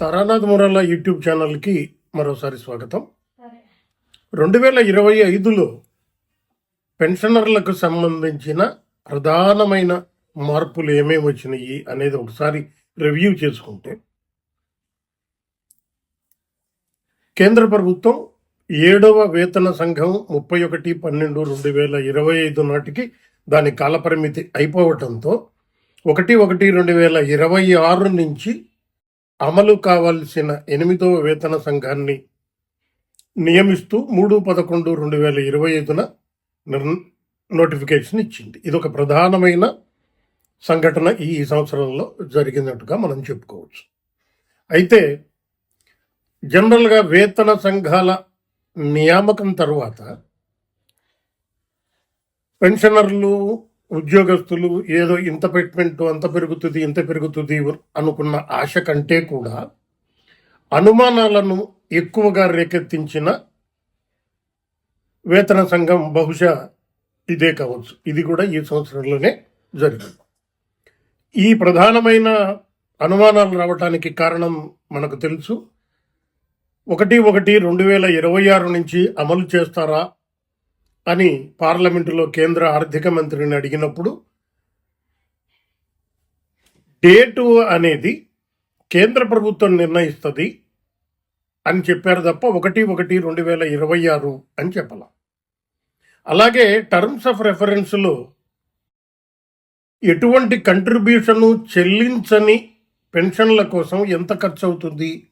Taranath Murala YouTube ఛానల్కి మరోసారి స్వాగతం. రెండు వేల ఇరవై ఐదులో పెన్షనర్లకు సంబంధించిన ప్రధానమైన మార్పులు ఏమేమి వచ్చినాయి అనేది ఒకసారి రివ్యూ చేసుకుంటే కేంద్ర ప్రభుత్వం ఏడవ వేతన సంఘం ముప్పై ఒకటి పన్నెండు రెండు వేల ఇరవై ఐదు నాటికి దాని కాలపరిమితి అయిపోవటంతో ఒకటి ఒకటి రెండు వేల ఇరవై ఆరు నుంచి అమలు కావాల్సిన ఎనిమిదవ వేతన సంఘాన్ని నియమిస్తూ మూడు పదకొండు రెండు వేల ఇరవై ఐదున నోటిఫికేషన్ ఇచ్చింది. ఇది ఒక ప్రధానమైన సంఘటన ఈ సంవత్సరంలో జరిగినట్టుగా మనం చెప్పుకోవచ్చు. అయితే జనరల్గా వేతన సంఘాల నియామకం తర్వాత పెన్షనర్లు ఉద్యోగస్తులు ఏదో ఇంత పెట్టిమెంట్ అంత పెరుగుతుంది ఇంత పెరుగుతుంది అనుకున్న ఆశ కంటే కూడా అనుమానాలను ఎక్కువగా రేకెత్తించిన వేతన సంఘం బహుశా ఇదే కావచ్చు. ఇది కూడా ఈ సంవత్సరంలోనే జరిగింది. ఈ ప్రధానమైన అనుమానాలు రావడానికి కారణం మనకు తెలుసు. ఒకటి ఒకటి రెండు వేల ఇరవై ఆరు నుంచి అమలు చేస్తారా అని పార్లమెంటులో కేంద్ర ఆర్థిక మంత్రిని అడిగినప్పుడు డేటు అనేది కేంద్ర ప్రభుత్వం నిర్ణయిస్తుంది అని చెప్పారు తప్ప ఒకటి ఒకటి రెండు వేల ఇరవై ఆరు అని చెప్పాల. అలాగే టర్మ్స్ ఆఫ్ రెఫరెన్స్లో ఎటువంటి కంట్రిబ్యూషను చెల్లించని పెన్షన్ల కోసం ఎంత ఖర్చు అవుతుంది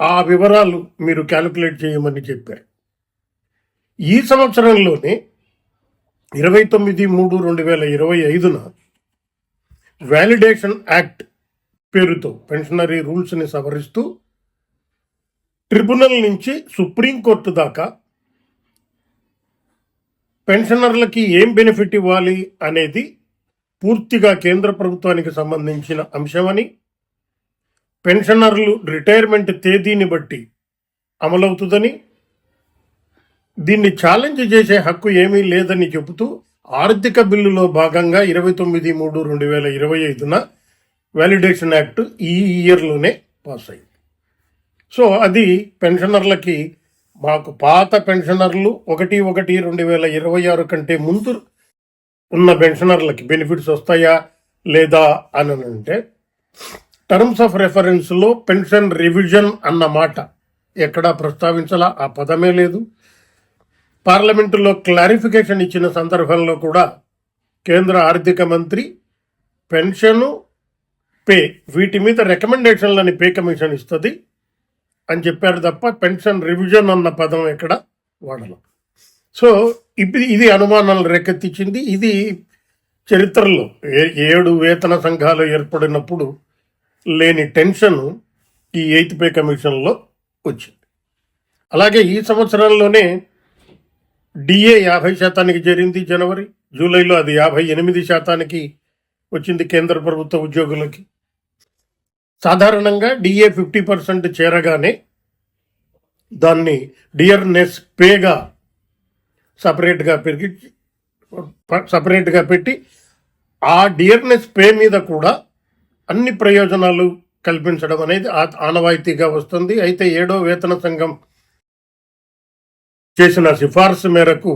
ఆ వివరాలు మీరు క్యాలిక్యులేట్ చేయమని చెప్పారు. ఈ సంవత్సరంలోనే ఇరవై తొమ్మిది మూడు రెండు వేల ఇరవై ఐదున వ్యాలిడేషన్ యాక్ట్ పేరుతో పెన్షనరీ రూల్స్ని సవరిస్తూ ట్రిబ్యునల్ నుంచి సుప్రీంకోర్టు దాకా పెన్షనర్లకి ఏం బెనిఫిట్ ఇవ్వాలి అనేది పూర్తిగా కేంద్ర ప్రభుత్వానికి సంబంధించిన అంశమని పెన్షనర్లు రిటైర్మెంట్ తేదీని బట్టి అమలవుతుందని దీన్ని ఛాలెంజ్ చేసే హక్కు ఏమీ లేదని చెబుతూ ఆర్థిక బిల్లులో భాగంగా ఇరవై తొమ్మిది మూడు రెండు వేల ఇరవై ఐదున వ్యాలిడేషన్ యాక్ట్ ఈ ఇయర్లోనే పాస్ అయింది. సో అది పెన్షనర్లకి మాకు పాత పెన్షనర్లు ఒకటి ఒకటి రెండు వేల ఇరవై ఆరు కంటే ముందు ఉన్న పెన్షనర్లకి బెనిఫిట్స్ వస్తాయా లేదా అని అంటే టర్మ్స్ ఆఫ్ రెఫరెన్స్లో పెన్షన్ రివిజన్ అన్న మాట ఎక్కడా ప్రస్తావించాలా ఆ పదమే లేదు. పార్లమెంటులో క్లారిఫికేషన్ ఇచ్చిన సందర్భంలో కూడా కేంద్ర ఆర్థిక మంత్రి పెన్షను పే వీటి మీద రికమెండేషన్లని పే కమిషన్ ఇస్తుంది అని చెప్పారు తప్ప పెన్షన్ రివిజన్ అన్న పదం ఎక్కడ వాడలం సో ఇది ఇది అనుమానాలు రేకెత్తించింది. ఇది చరిత్రలో ఏ- ఏడు వేతన సంఘాలు ఏర్పడినప్పుడు లేని టెన్షన్ ఈ ఎయిత్ పే కమిషన్లో వచ్చింది. అలాగే ఈ సంవత్సరంలోనే డిఏ యాభై శాతానికి చేరింది జనవరి జూలైలో అది యాభై ఎనిమిది శాతానికి వచ్చింది కేంద్ర ప్రభుత్వ ఉద్యోగులకి. సాధారణంగా డిఏ ఫిఫ్టీ పర్సెంట్ చేరగానే దాన్ని డియర్నెస్ పేగా సపరేట్గా పెరిగి సపరేట్గా పెట్టి ఆ డియర్నెస్ పే మీద కూడా అన్ని ప్రయోజనాలు కల్పించడం అనేది ఆ- ఆనవాయితీగా వస్తుంది. అయితే ఏడో వేతన సంఘం చేసిన సిఫార్సు మేరకు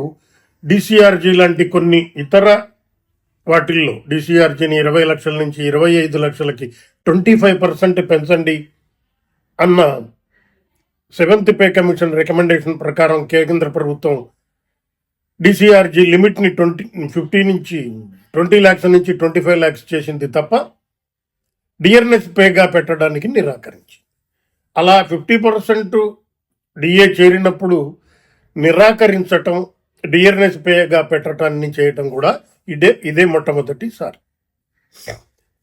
డిసిఆర్జీ లాంటి కొన్ని ఇతర వాటిల్లో డిసిఆర్జీని ఇరవై లక్షల నుంచి ఇరవై ఐదు లక్షలకి ట్వంటీ ఫైవ్ పర్సెంట్ పెంచండి అన్న సెవెంత్ పే కమిషన్ రికమెండేషన్ ప్రకారం కేంద్ర ప్రభుత్వం డిసిఆర్జీ లిమిట్ని ట్వంటీ ఫిఫ్టీ నుంచి ట్వంటీ ల్యాక్స్ నుంచి ట్వంటీ ఫైవ్ ల్యాక్స్ చేసింది తప్ప డిఆర్ఎస్ పేగా పెట్టడానికి నిరాకరించి అలా ఫిఫ్టీ పర్సెంట్ డిఏ చేరినప్పుడు నిరాకరించటం డిఆర్ఎస్ పేగా పెట్టడాన్ని చేయటం కూడా ఇదే ఇదే మొట్టమొదటిసారి.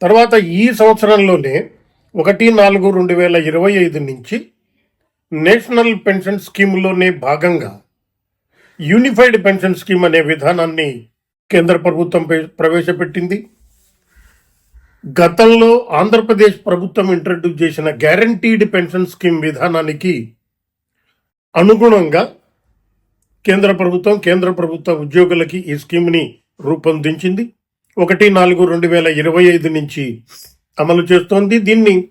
తర్వాత ఈ సంవత్సరంలోనే ఒకటి నాలుగు రెండు వేల ఇరవై ఐదు నుంచి నేషనల్ పెన్షన్ స్కీమ్లోనే భాగంగా యూనిఫైడ్ పెన్షన్ స్కీమ్ అనే విధానాన్ని కేంద్ర ప్రభుత్వం ప్రవేశపెట్టింది. గతంలో ఆంధ్రప్రదేశ్ ప్రభుత్వం ఇంట్రడ్యూస్ చేసిన గ్యారంటీడ్ పెన్షన్ స్కీమ్ విధానానికి అనుగుణంగా కేంద్ర ప్రభుత్వం కేంద్ర ప్రభుత్వ ఉద్యోగులకి ఈ స్కీమ్ని రూపొందించింది. ఒకటి నాలుగు రెండు వేల ఇరవై ఐదు నుంచి అమలు చేస్తోంది. దీన్ని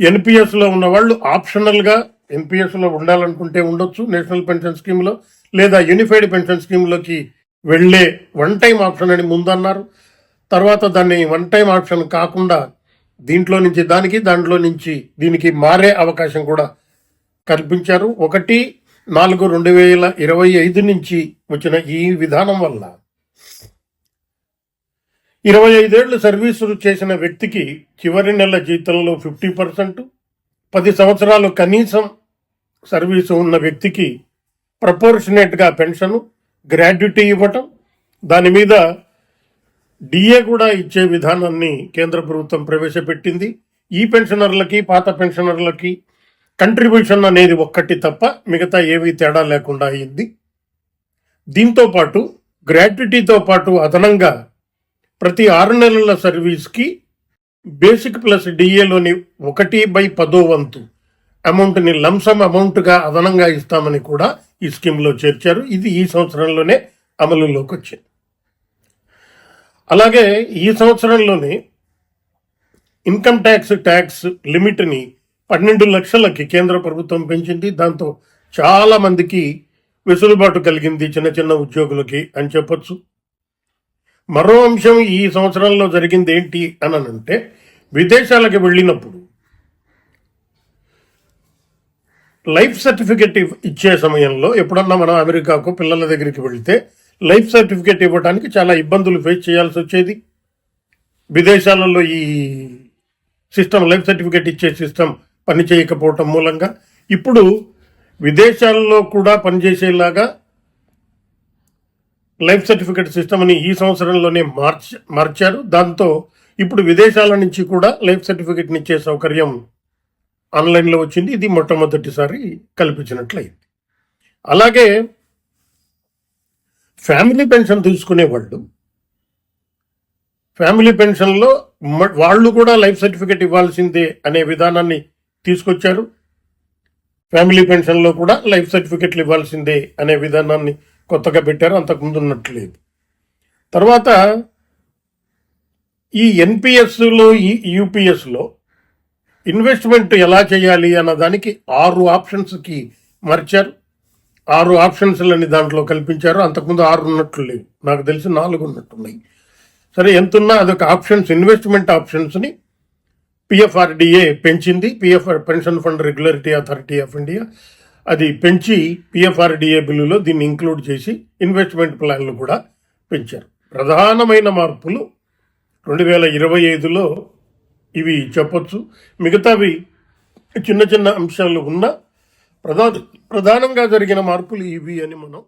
ఎన్పిఎస్లో ఉన్న వాళ్ళు ఆప్షనల్గా ఎన్పిఎస్లో ఉండాలనుకుంటే ఉండొచ్చు. నేషనల్ పెన్షన్ స్కీమ్లో లేదా యూనిఫైడ్ పెన్షన్ స్కీమ్లోకి వెళ్ళే వన్ టైం ఆప్షన్ అని ముందన్నారు. తర్వాత దాన్ని వన్ టైం ఆప్షన్ కాకుండా దీంట్లో నుంచి దానికి దాంట్లో నుంచి దీనికి మారే అవకాశం కూడా కల్పించారు. ఒకటి నాలుగు రెండు వేల ఇరవై ఐదు నుంచి వచ్చిన ఈ విధానం వల్ల ఇరవై ఐదేళ్ళు సర్వీసులు చేసిన వ్యక్తికి చివరి నెల జీతంలో ఫిఫ్టీ పర్సెంట్ పది సంవత్సరాలు కనీసం సర్వీసు ఉన్న వ్యక్తికి ప్రపోర్షనేట్గా పెన్షన్ గ్రాడ్యుటీ ఇవ్వటం దాని మీద డిఏ కూడా ఇచ్చే విధానాన్ని కేంద్ర ప్రభుత్వం ప్రవేశపెట్టింది. ఈ పెన్షనర్లకి పాత పెన్షనర్లకి కంట్రిబ్యూషన్ అనేది ఒక్కటి తప్ప మిగతా ఏవి తేడా లేకుండా అయింది. దీంతో పాటు గ్రాట్యుటీతో పాటు అదనంగా ప్రతి ఆరు నెలల సర్వీస్కి బేసిక్ ప్లస్ డిఏలోని ఒకటి బై పదో వంతు అమౌంట్ని లంసమ్ అమౌంట్గా అదనంగా ఇస్తామని కూడా ఈ స్కీమ్లో చేర్చారు. ఇది ఈ సంవత్సరంలోనే అమలులోకి వచ్చింది. అలాగే ఈ సంవత్సరంలోనే ఇన్కమ్ ట్యాక్స్ ట్యాక్స్ లిమిట్ని పన్నెండు లక్షలకి కేంద్ర ప్రభుత్వం పెంచింది. దాంతో చాలా మందికి వెసులుబాటు కలిగింది చిన్న చిన్న ఉద్యోగులకి అని చెప్పొచ్చు. మరో అంశం ఈ సంవత్సరంలో జరిగింది ఏంటి అని అంటే విదేశాలకు వెళ్ళినప్పుడు లైఫ్ సర్టిఫికెట్ ఇచ్చే సమయంలో ఎప్పుడన్నా మనం అమెరికాకు పిల్లల దగ్గరికి వెళితే లైఫ్ సర్టిఫికెట్ ఇవ్వడానికి చాలా ఇబ్బందులు ఫేస్ చేయాల్సి వచ్చేది. విదేశాలలో ఈ సిస్టమ్ లైఫ్ సర్టిఫికెట్ ఇచ్చే సిస్టమ్ పనిచేయకపోవటం మూలంగా ఇప్పుడు విదేశాల్లో కూడా పనిచేసేలాగా లైఫ్ సర్టిఫికెట్ సిస్టమ్ని ఈ సంవత్సరంలోనే మార్చ మార్చారు. దాంతో ఇప్పుడు విదేశాల నుంచి కూడా లైఫ్ సర్టిఫికెట్ని ఇచ్చే సౌకర్యం ఆన్లైన్లో వచ్చింది. ఇది మొట్టమొదటిసారి కల్పించినట్లయింది. అలాగే ఫ్యామిలీ పెన్షన్ తీసుకునే వాళ్ళు ఫ్యామిలీ పెన్షన్లో వాళ్ళు కూడా లైఫ్ సర్టిఫికెట్ ఇవ్వాల్సిందే అనే విధానాన్ని తీసుకొచ్చారు. ఫ్యామిలీ పెన్షన్లో కూడా లైఫ్ సర్టిఫికెట్లు ఇవ్వాల్సిందే అనే విధానాన్ని కొత్తగా పెట్టారు. అంతకుముందు ఉన్నట్లు లేదు తర్వాత ఈ ఎన్పిఎస్లో ఈ యూపీఎస్లో ఇన్వెస్ట్మెంట్ ఎలా చేయాలి అన్న దానికి ఆరు ఆప్షన్స్కి మార్చారు. ఆరు ఆప్షన్స్లని దాంట్లో కల్పించారు. అంతకుముందు ఆరు ఉన్నట్లు లేవు. నాకు తెలిసి నాలుగు ఉన్నట్టున్నాయి. సరే ఎంతున్నా అదొక ఆప్షన్స్ ఇన్వెస్ట్మెంట్ ఆప్షన్స్ని పిఎఫ్ఆర్డిఏ పెంచింది. PF pension fund regularity authority of India. అది పెంచి పిఎఫ్ఆర్డిఏ బిల్లులో దీన్ని ఇంక్లూడ్ చేసి ఇన్వెస్ట్మెంట్ ప్లాన్లు కూడా పెంచారు. ప్రధానమైన మార్పులు రెండు వేల ఇరవై ఐదులో ఇవి చెప్పొచ్చు. మిగతావి చిన్న చిన్న అంశాలు ఉన్న ప్రధాన ప్రధానంగా జరిగిన మార్పులు ఇవి అని మనం